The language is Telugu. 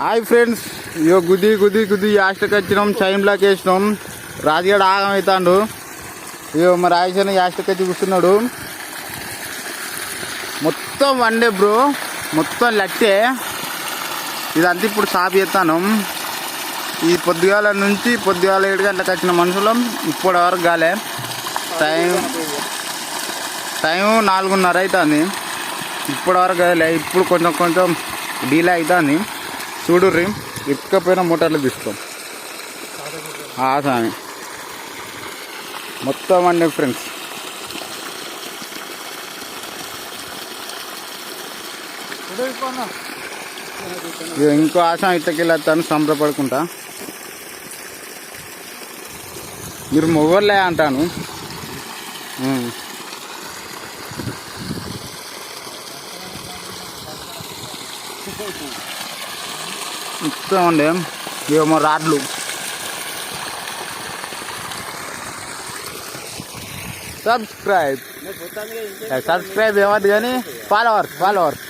హాయ్ ఫ్రెండ్స్ ఇగో గుద్ది గుద్ది గుద్ది యాస్ట్కి వచ్చినాం చైన్లాకి వేసినాం. రాజుగాడు ఆగం అవుతాడు. ఇగో మరి ఆయుషని యాస్ట్కి వచ్చి కూర్చున్నాడు. మొత్తం వండే బ్రో. మొత్తం లట్టే. ఇదంతా ఇప్పుడు సాపు చేస్తాను. ఈ పొద్దుగాల నుంచి పొద్దుగాల ఏడు గంటలకు వచ్చిన మనుషులం ఇప్పటి వరకు గాలే టైం టైం నాలుగున్నర అవుతుంది. ఇప్పటి వరకు కాలే. ఇప్పుడు కొంచెం కొంచెం డీలే అవుతుంది. చూడు రీ ఎక్కపోయిన మోటార్లు తీసుకోం. ఆ మొత్తం అండి ఫ్రెండ్స్ ఇంకో ఆశ ఇట్టకెళ్ళొస్తాను సంబరపడుకుంటా. మీరు మొగోళ్ళే అంటాను. Thank you. అండి ఏమో రాడ్లు సబ్స్క్రైబ్ సబ్స్క్రైబ్ ఏమద్దు కానీ ఫాలోవర్స్ ఫాలోవర్స్